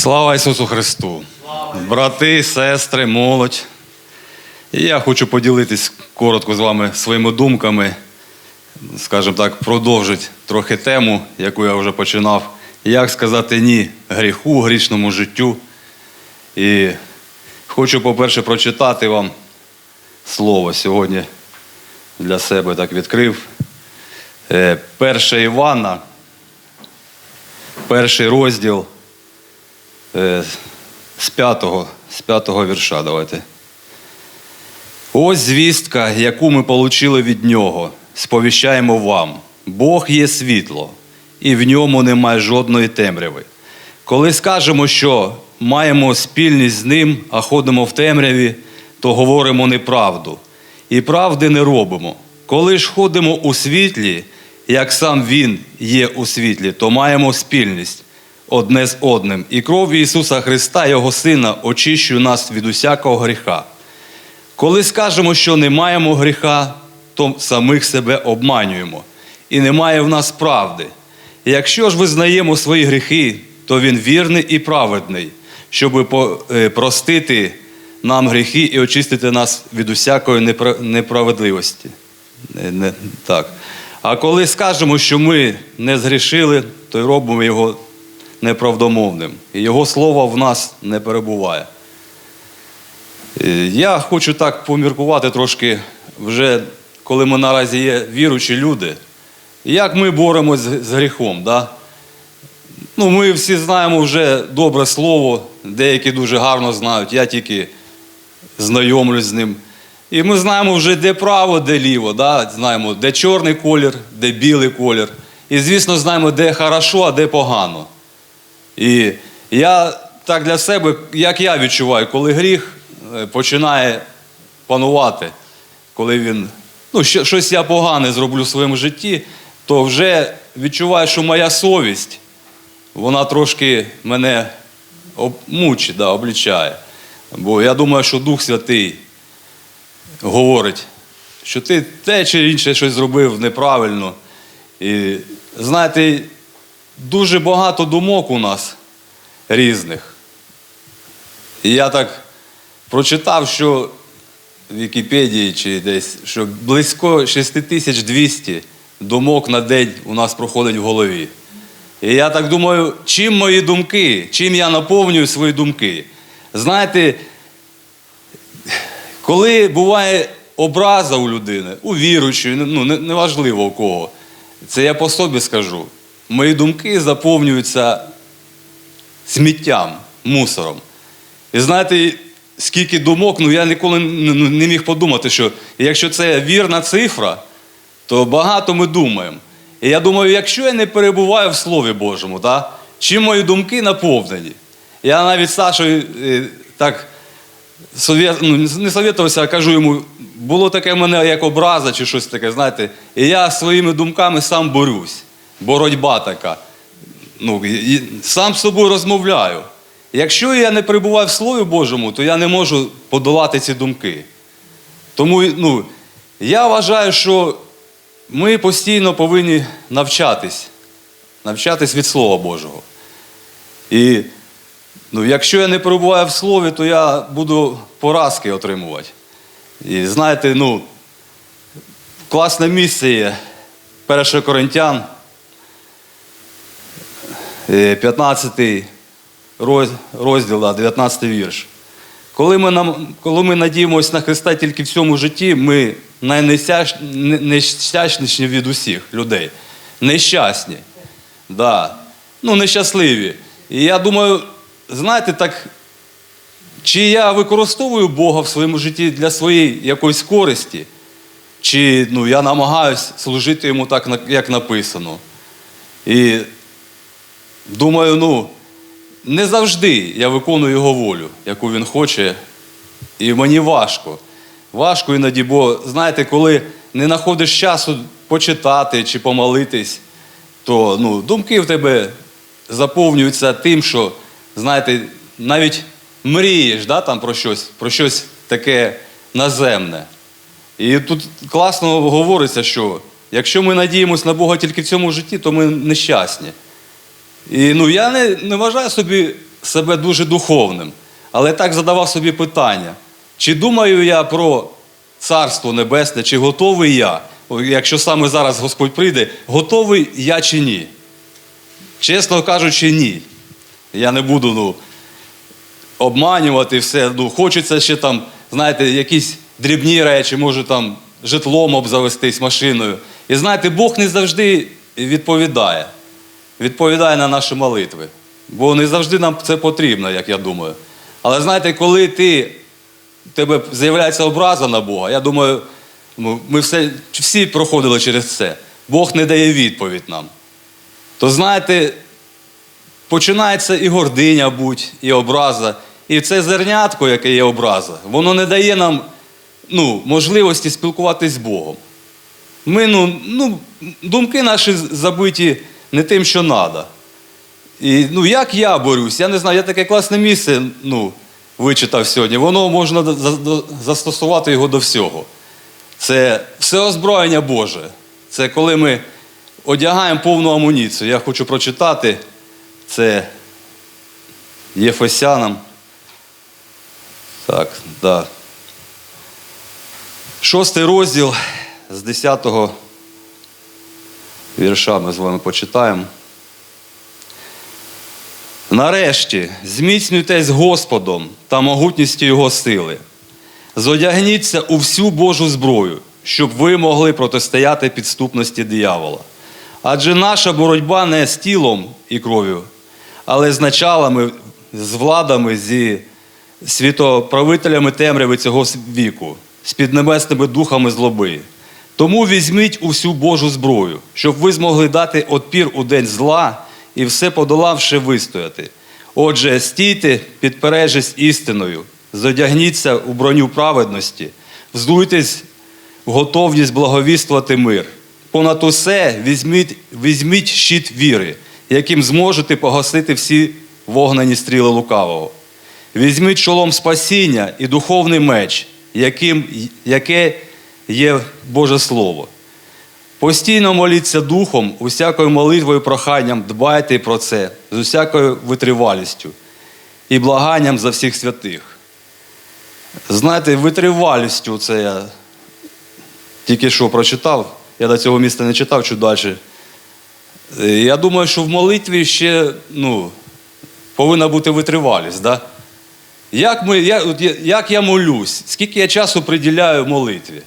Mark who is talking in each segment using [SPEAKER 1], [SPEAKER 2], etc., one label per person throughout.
[SPEAKER 1] Слава Ісусу Христу! Брати, сестри, молодь. Я хочу поділитись коротко з вами своїми думками, скажімо так, продовжити трохи тему, яку я вже починав. Як сказати ні гріху, грішному життю. І хочу, по-перше, прочитати вам слово сьогодні для себе так відкрив. Е, Перше Івана, перший розділ з п'ятого, з п'ятого вірша. Давайте. Ось звістка, яку ми отримали від нього, сповіщаємо вам. Бог є світло, і в ньому немає жодної темряви. Коли скажемо, що маємо спільність з ним, а ходимо в темряві, то говоримо неправду. І правди не робимо. Коли ж ходимо у світлі, як сам Він є у світлі, то маємо спільність одне з одним. І кров Ісуса Христа, Його Сина, очищує нас від усякого гріха. Коли скажемо, що не маємо гріха, то самих себе обманюємо, і немає в нас правди. І якщо ж визнаємо свої гріхи, то Він вірний і праведний, щоб по- е, простити нам гріхи і очистити нас від усякої неправедливості. Не- не- Так. А коли скажемо, що ми не згрішили, то й робимо його неправдомовним, і Його слово в нас не перебуває. Е, Я хочу так поміркувати трошки, вже коли ми наразі є віруючі люди, як ми боремось з гріхом. Да? Ну, ми всі знаємо вже добре слово, деякі дуже гарно знають, я тільки знайомлюсь з ним. І ми знаємо вже, де право, де ліво, да? знаємо, де чорний колір, де білий колір. І, звісно, знаємо, де хорошо, а де погано. І я так для себе, як я відчуваю, коли гріх е, починає панувати, коли він, ну, щось я погане зроблю в своєму житті, то вже відчуваю, що моя совість, вона трошки мене мучить, да, облічає. Бо я думаю, що Дух Святий говорить, що ти те чи інше щось зробив неправильно. І знаєте, дуже багато думок у нас різних. І я так прочитав, що в Вікіпедії чи десь, що близько 6200 думок на день у нас проходить в голові. І я так думаю, чим мої думки, чим я наповнюю свої думки. Знаєте, коли буває образа у людини, у віруючої, ну не- неважливо у кого, це я по собі скажу. Мої думки заповнюються сміттям, мусором. І знаєте, скільки думок, ну я ніколи не міг подумати, що якщо це вірна цифра, то багато ми думаємо. І я думаю, якщо я не перебуваю в Слові Божому, да, чим мої думки наповнені? Я навіть Сашою е, так ну, не совєтувався, а кажу йому, було таке в мене як образа чи щось таке, знаєте, і я своїми думками сам борюсь. Боротьба така. Ну, сам з собою розмовляю. Якщо я не перебуваю в Слові Божому, то я не можу подолати ці думки. Тому ну, я вважаю, що ми постійно повинні навчатись, навчатись від Слова Божого. І ну, якщо я не перебуваю в Слові, то я буду поразки отримувати. І знаєте, ну, класне місце є 1 Коринтян, 15 розділ, 19 вірш. Коли ми, нам, коли ми надіємося на Христа тільки в цьому житті, ми найнещасніші від усіх людей. Нещасні. Да. Ну, нещасливі. І я думаю, знаєте, так, чи я використовую Бога в своєму житті для своєї якоїсь користі, чи ну, я намагаюсь служити йому так, як написано. І думаю, ну, не завжди я виконую його волю, яку він хоче. І мені важко. Важко іноді, бо знаєте, коли не знаходиш часу почитати чи помолитись, то ну, думки в тебе заповнюються тим, що, знаєте, навіть мрієш да, там про щось, про щось таке наземне. І тут класно говориться, що якщо ми надіємося на Бога тільки в цьому житті, то ми нещасні. І ну, я не, не вважаю собі себе дуже духовним, але так задавав собі питання: чи думаю я про Царство Небесне, чи готовий я? Якщо саме зараз Господь прийде, готовий я чи ні? Чесно кажучи, ні. Я не буду ну, обманювати все. Ну, хочеться ще там, знаєте, якісь дрібні речі, може там житлом обзавестись машиною. І знаєте, Бог не завжди відповідає. Відповідає на наші молитви. Бо не завжди нам це потрібно, як я думаю. Але знаєте, коли ти, тебе з'являється образа на Бога, я думаю, ну, ми все, всі проходили через це. Бог не дає відповідь нам. То знаєте, починається і гординя будь, і образа. І це зернятко, яке є образа, воно не дає нам ну, можливості спілкуватися з Богом. Ми, ну, ну, думки наші забиті не тим, що треба. І ну, як я борюсь, я не знаю, я таке класне місце ну, вичитав сьогодні. Воно можна за- за- застосувати його до всього. Це все озброєння Боже. Це коли ми одягаємо повну амуніцію. Я хочу прочитати це Єфесянам. Так, да. Шостий розділ з 10-го вірша ми з вами почитаємо. Нарешті зміцнюйтесь Господом та могутністю Його сили. Зодягніться у всю Божу зброю, щоб ви могли протистояти підступності диявола. Адже наша боротьба не з тілом і кров'ю, але з началами, з владами, зі світоправителями темряви цього віку, з піднебесними духами злоби. Тому візьміть усю Божу зброю, щоб ви змогли дати отпір у день зла і все подолавши вистояти. Отже, стійте, підпережись істиною, зодягніться у броню праведності, взлуйтесь в готовність благовіствувати мир. Понад усе візьміть, візьміть щит віри, яким зможете погасити всі вогнені стріли лукавого. Візьміть шолом спасіння і духовний меч, яким, яке є Боже Слово. Постійно моліться духом, усякою молитвою проханням дбайте про це з усякою витривалістю і благанням за всіх святих. Знаєте, витривалістю це я тільки що прочитав, я до цього міста не читав чуть далі. Е, Я думаю, що в молитві ще ну, повинна бути витривалість. Да? Як, ми, я, як я молюсь, скільки я часу приділяю молитві?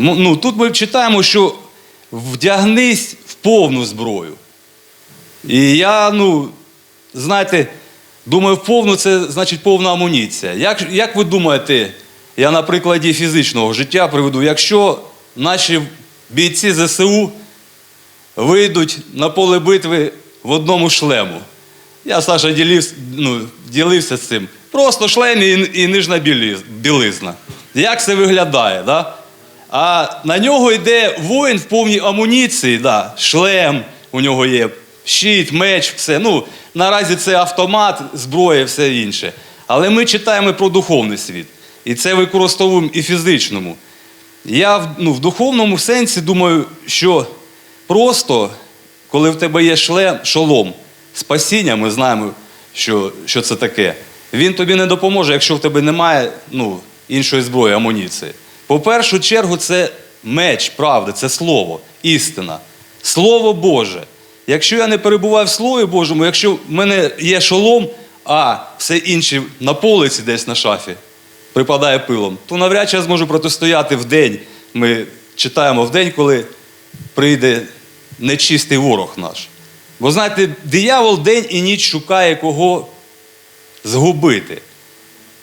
[SPEAKER 1] Ну, тут ми читаємо, що вдягнись в повну зброю. І я, ну, знаєте, думаю, в повну це значить повна амуніція. Як, як ви думаєте, я на прикладі фізичного життя приведу, якщо наші бійці ЗСУ вийдуть на поле битви в одному шлему. Я, Саша, ділився, ну, ділився з цим. Просто шлем і, і нижна білизна. Як це виглядає? Да? А на нього йде воїн в повній амуніції, да, шлем у нього є, щит, меч, все. Ну, наразі це автомат, зброя, все інше. Але ми читаємо про духовний світ. І це використовуємо і фізичному. Я ну, в духовному сенсі думаю, що просто, коли в тебе є шлем, шолом, спасіння, ми знаємо, що, що це таке. Він тобі не допоможе, якщо в тебе немає ну, іншої зброї, амуніції. По першу чергу, це меч правди, це слово, істина. Слово Боже. Якщо я не перебуваю в Слові Божому, якщо в мене є шолом, а все інше на полиці десь на шафі, припадає пилом, то навряд чи я зможу протистояти в день. Ми читаємо в день, коли прийде нечистий ворог наш. Бо знаєте, диявол день і ніч шукає кого згубити.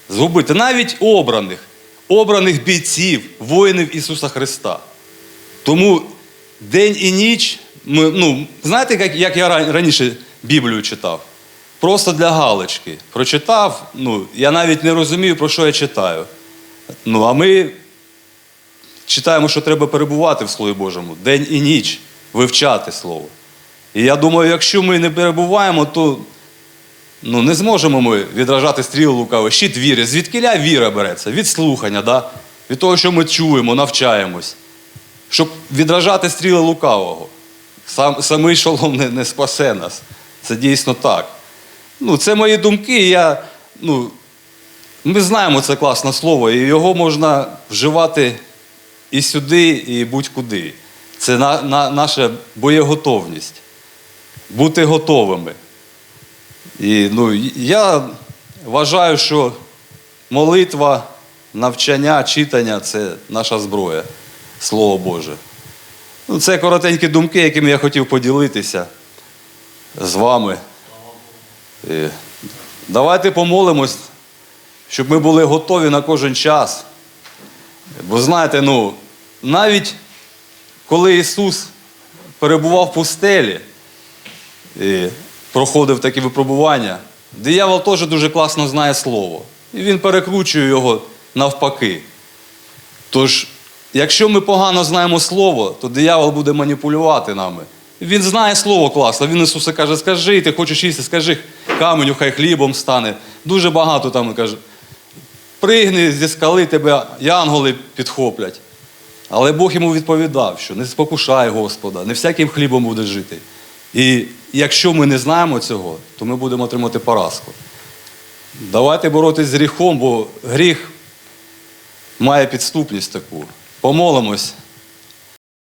[SPEAKER 1] Згубити навіть обраних, обраних бійців, воїнів Ісуса Христа. Тому день і ніч, ми, ну, знаєте, як, як я раніше Біблію читав? Просто для галочки. Прочитав, ну, я навіть не розумію, про що я читаю. Ну, а ми читаємо, що треба перебувати в Слові Божому день і ніч, вивчати Слово. І я думаю, якщо ми не перебуваємо, то ну, не зможемо ми відражати стріли лукаві. Щит віри. Звідкиля віра береться? Від слухання, да? від того, що ми чуємо, навчаємось. Щоб відражати стріли лукавого. Сам, самий шолом не, не спасе нас. Це дійсно так. Ну, це мої думки. Я, ну, ми знаємо це класне слово, і його можна вживати і сюди, і будь-куди. Це на, на, наша боєготовність. Бути готовими. І ну, я вважаю, що молитва, навчання, читання це наша зброя, Слово Боже. Ну, це коротенькі думки, якими я хотів поділитися з вами. І давайте помолимось, щоб ми були готові на кожен час. Бо знаєте, ну, навіть коли Ісус перебував в пустелі проходив такі випробування, диявол теж дуже класно знає слово. І він перекручує його навпаки. Тож, якщо ми погано знаємо слово, то диявол буде маніпулювати нами. Він знає слово класно. Він Ісуса каже, скажи, ти хочеш їсти, скажи каменю, хай хлібом стане. Дуже багато там каже. Пригни зі скали, тебе янголи підхоплять. Але Бог йому відповідав, що не спокушай Господа, не всяким хлібом буде жити. Якщо ми не знаємо цього, то ми будемо отримати поразку. Давайте боротися з гріхом, бо гріх має підступність таку. Помолимось.